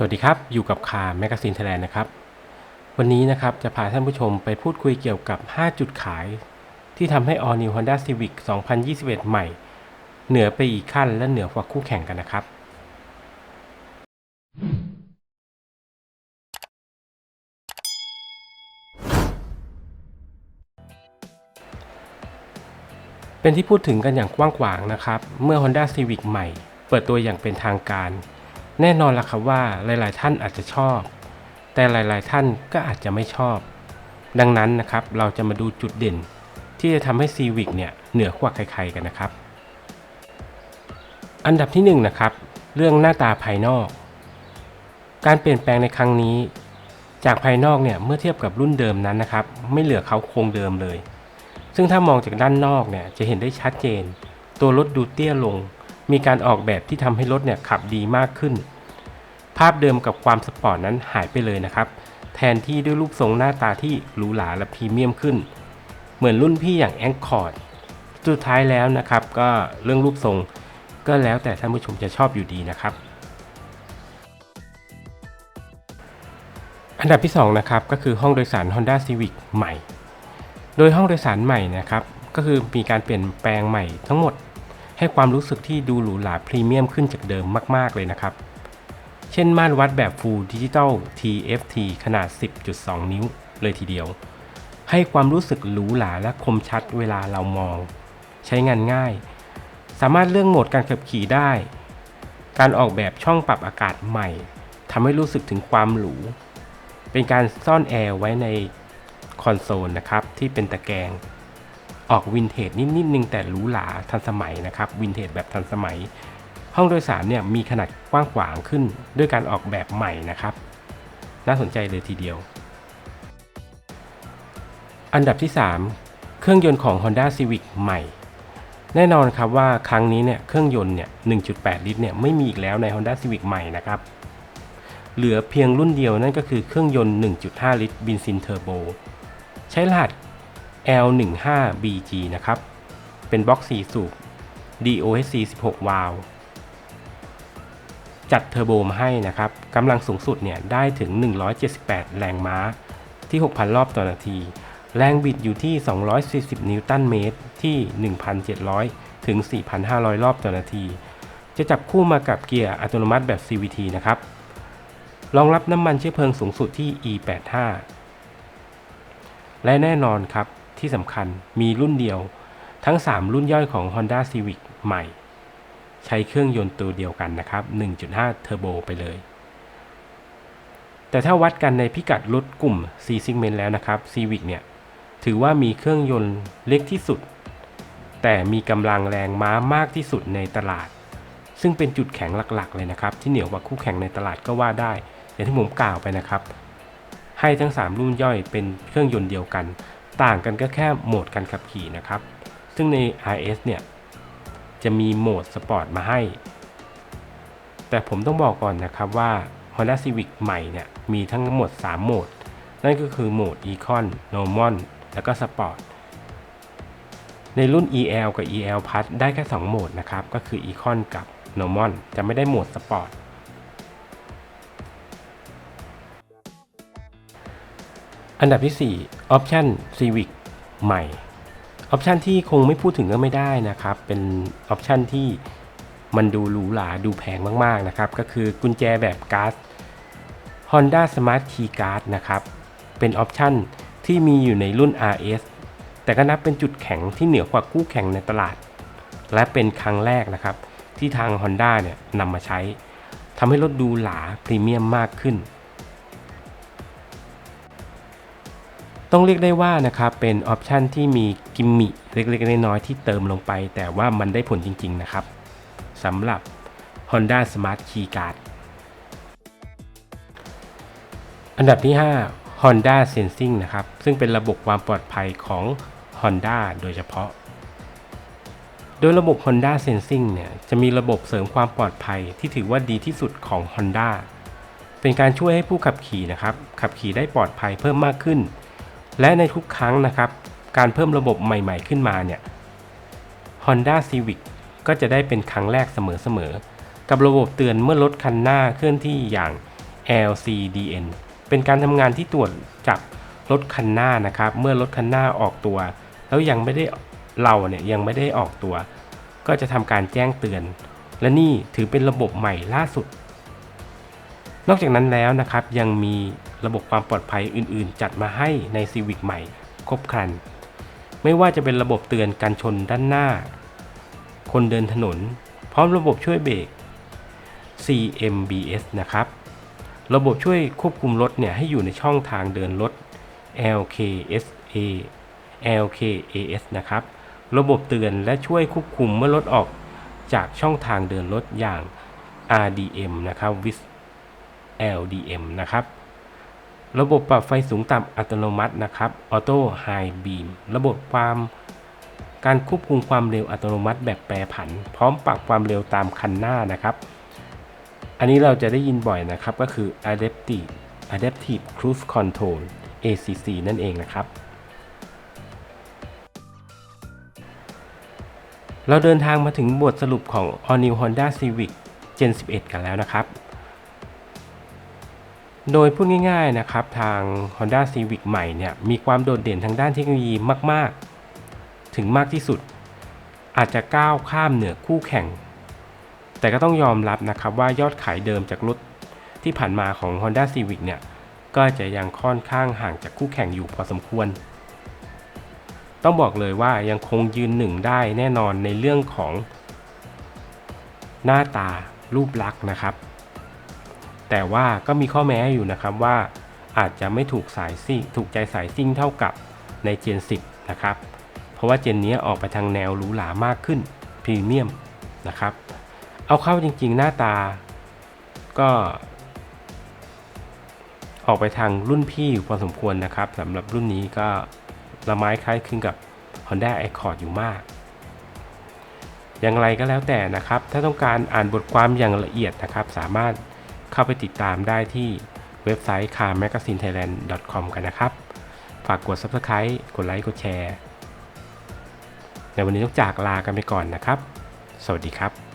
สวัสดีครับ อยู่กับคาแมกกาซีนไทยแลนด์นะครับ วันนี้นะครับจะพาท่านผู้ชมไปพูดคุยเกี่ยวกับ 5 จุดขาย ที่ทำให้ All New Honda Civic 2021 ใหม่ เหนือไปอีกขั้นและเหนือกว่าคู่แข่งกันนะครับ เป็นที่พูดถึงกันอย่างกว้างขวางนะครับ เมื่อ Honda Civic ใหม่ เปิดตัวอย่างเป็นทางการ แน่นอนละครับว่าหลาย ๆ ท่านอาจจะชอบ แต่หลาย ๆ ท่านก็อาจจะไม่ชอบ ดังนั้นนะครับเราจะมาดูจุดเด่น ที่จะทำให้ Civic เนี่ยเหนือกว่าใคร ๆ กันนะครับ อันดับที่1นงนะครับเรื่องหน้าตาภายนอก การเปลี่ยนแปลงในครั้งนี้ จากภายนอกเนี่ยเมื่อเทียบกับรุ่นเดิมนั้นนะครับ ไม่เหลือเขาโครงเดิมเลย ซึ่งถ้ามองจากด้านนอกเนี่ยจะเห็นได้ชัดเจน ตัวรถดูเตี้ยลง มีการออกแบบที่ทำให้รถเนี่ยขับดีมากขึ้น ภาพเดิมกับความสปอร์ตนั้นหายไปเลยนะครับ แทนที่ด้วยรูปทรงหน้าตาที่หรูหราและพรีเมียมขึ้น เหมือนรุ่นพี่อย่างแองคอร์ดสุดท้ายแล้วนะครับ ก็เรื่องรูปทรงก็แล้วแต่ท่านผู้ชมจะชอบอยู่ดีนะครับ อันดับที่2นะครับก็คือห้องโดยสาร Honda Civic ใหม่ โดยห้องโดยสารใหม่นะครับก็คือมีการเปลี่ยนแปลงใหม่ทั้งหมด ให้ความรู้สึกที่ดูหรูหราพรีเมียมขึ้นจากเดิมมาก ๆ เลยนะครับ เช่นม่านวัดแบบ Full Digital TFT ขนาด 10.2 นิ้วเลยทีเดียว ให้ความรู้สึกหรูหราและคมชัดเวลาเรามอง ใช้งานง่าย สามารถเลือกโหมดการขับขี่ได้ การออกแบบช่องปรับอากาศใหม่ทำให้รู้สึกถึงความหรู เป็นการซ่อนแอร์ไว้ในคอนโซลนะครับที่เป็นตะแกรง ออกวินเทจนิดๆนึงแต่หรูหราทันสมัยนะครับวินเทจแบบทันสมัย ห้องโดยสารเนี่ยมีขนาดกว้างขวางขึ้น ด้วยการออกแบบใหม่นะครับ น่าสนใจเลยทีเดียว อันดับที่ 3 เครื่องยนต์ของ Honda Civic ใหม่ แน่นอนครับว่าครั้งนี้เนี่ยเครื่องยนต์เนี่ย 1.8 ลิตรเนี่ยไม่มีอีกแล้วใน Honda Civic ใหม่นะครับเหลือเพียงรุ่นเดียวนั่นก็คือเครื่องยนต์ 1.5 ลิตรบินซินเทอร์โบ ใช้รหัส L15BG นะครับ เป็นบล็อก 4 สูบ DOHC 16 วาล์วจัดเทอร์โบมาให้นะครับกำลังสูงสุดเนี่ยได้ถึง 178 แรงม้าที่ 6,000 รอบต่อนาที แรงบิดอยู่ที่ 240 นิวตันเมตรที่ 1,700 ถึง 4,500 รอบต่อนาที จะจับคู่มากับเกียร์อัตโนมัติแบบ CVT นะครับ รองรับน้ำมันเชื้อเพลิงสูงสุดที่ E85 และแน่นอนครับ ที่สำคัญมีรุ่นเดียว ทั้ง 3 รุ่นย่อยของ Honda Civic ใหม่ ใช้เครื่องยนต์ตัวเดียวกันนะครับ 1.5 เทอร์โบไปเลย แต่ถ้าวัดกันในพิกัดรถกลุ่ม C segment แล้วนะครับ Civic เนี่ย ถือว่ามีเครื่องยนต์เล็กที่สุด แต่มีกำลังแรงม้ามากที่สุดในตลาด ซึ่งเป็นจุดแข็งหลักๆ เลยนะครับ ที่เหนือกว่าคู่แข่งในตลาดก็ว่าได้อย่างที่ผมกล่าวไปนะครับให้ทั้ง 3 รุ่นย่อยเป็นเครื่องยนต์เดียวกัน ต่างกันก็แค่โหมดการขับขี่นะครับ ซึ่งใน RS เนี่ย จะมีโหมดสปอร์ตมาให้ แต่ผมต้องบอกก่อนนะครับว่า Honda Civic ใหม่เนี่ย มีทั้งหมด 3 โหมด นั่นก็คือโหมด Econ Normal แล้วก็ Sport ในรุ่น EL กับ EL Plus ได้แค่ 2 โหมดนะครับ ก็คือ Econ กับ Normal จะไม่ได้โหมด Sport อั อันดับที่ 4 Option Civic ใหม่ ออปชันที่คงไม่พูดถึงก็ไม่ได้นะครับ เป็นออปชันที่มันดูหรูหราดูแพงมากๆนะครับ ก็คือกุญแจแบบการ์ด Honda Smart Key Card นะครับ เป็นออปชันที่มีอยู่ในรุ่น RS แต่ก็นับเป็นจุดแข็งที่เหนือกว่าคู่แข่งในตลาด และเป็นครั้งแรกนะครับ ที่ทาง Honda เนี่ยนำมาใช้ทำให้รถดูหราพรีเมียมมากขึ้น ต้องเรียกได้ว่านะครับเป็นออปชันที่มีกิมมิเล็กๆน้อยๆที่เติมลงไป แต่ว่ามันได้ผลจริงๆนะครับสำหรับ Honda Smart Key Card อันดับที่ 5 Honda Sensing นะครับ ซึ่งเป็นระบบความปลอดภัยของ Honda โดยเฉพาะ โดยระบบ Honda Sensing เนี่ยจะมีระบบเสริมความปลอดภัยที่ถือว่าดีที่สุดของ Honda เป็นการช่วยให้ผู้ขับขี่นะครับขับขี่ได้ปลอดภัยเพิ่มมากขึ้น และในทุกครั้งนะครับ การเพิ่มระบบใหม่ๆขึ้นมาเนี่ย Honda Civic ก็จะได้เป็นครั้งแรกเสมอๆ กับระบบเตือนเมื่อรถคันหน้าเคลื่อนที่อย่าง LCDN เป็นการทำงานที่ตรวจจับรถคันหน้านะครับ เมื่อรถคันหน้าออกตัว แล้วยังไม่ได้เราเนี่ยยังไม่ได้ออกตัว ก็จะทำการแจ้งเตือน และนี่ถือเป็นระบบใหม่ล่าสุด นอกจากนั้นแล้วนะครับยังมีระบบความปลอดภัยอื่นๆ จัดมาให้ใน Civic ใหม่ ครบครัน ไม่ว่าจะเป็นระบบเตือนการชนด้านหน้า คนเดินถนน พร้อมระบบช่วยเบรก CMBS นะครับ ระบบช่วยควบคุมรถเนี่ยให้อยู่ในช่องทางเดินรถ LKSA LKAS นะครับ ระบบเตือนและช่วยควบคุมเมื่อรถออกจากช่องทางเดินรถอย่าง RDM นะครับ with LDM นะครับ ระบบปรับไฟสูงต่ำอัตโนมัตินะครับ Auto High Beam ระบบความการควบคุมความเร็วอัตโนมัติแบบแปรผัน พร้อมปรับความเร็วตามคันหน้านะครับ อันนี้เราจะได้ยินบ่อยนะครับก็คือ Adaptive Adaptive Cruise Control ACC นั่นเองนะครับ เราเดินทางมาถึงบทสรุปของ All New Honda Civic Gen 11 กันแล้วนะครับ โดยพูดง่ายๆนะครับทาง Honda Civic ใหม่เนี่ยมีความโดดเด่นทางด้านเทคโนโลยีมากๆ ถึงมากที่สุด อาจจะก้าวข้ามเหนือคู่แข่ง แต่ก็ต้องยอมรับนะครับว่ายอดขายเดิมจากรถที่ผ่านมาของ Honda Civic เนี่ยก็จะยังค่อนข้างห่างจากคู่แข่งอยู่พอสมควร ต้องบอกเลยว่ายังคงยืนหนึ่งได้แน่นอนในเรื่องของ หน้าตารูปลักษณ์นะครับ แต่ว่าก็มีข้อแม้อยู่นะครับว่าอาจจะไม่ถูกสายซิ่งถูกใจสายซิ่งเท่ากับในเจน 10 นะครับ เพราะว่าเจนนี้ออกไปทางแนวหรูหรามากขึ้นพรีเมียมนะครับ เอาเข้าจริงๆหน้าตาก็ ออกไปทางรุ่นพี่อยู่พอสมควรนะครับสำหรับรุ่นนี้ก็ละไม้คล้ายคลึงกับ Honda Accord อยู่มาก อย่างไรก็แล้วแต่นะครับ ถ้าต้องการอ่านบทความอย่างละเอียดนะครับ สามารถ เข้าไปติดตามได้ที่เว็บไซต์ carmagazinethailand.com กันนะครับ ฝากกด Subscribe กดไลค์ กดแชร์ ในวันนี้ต้องจากลากันไปก่อนนะครับ สวัสดีครับ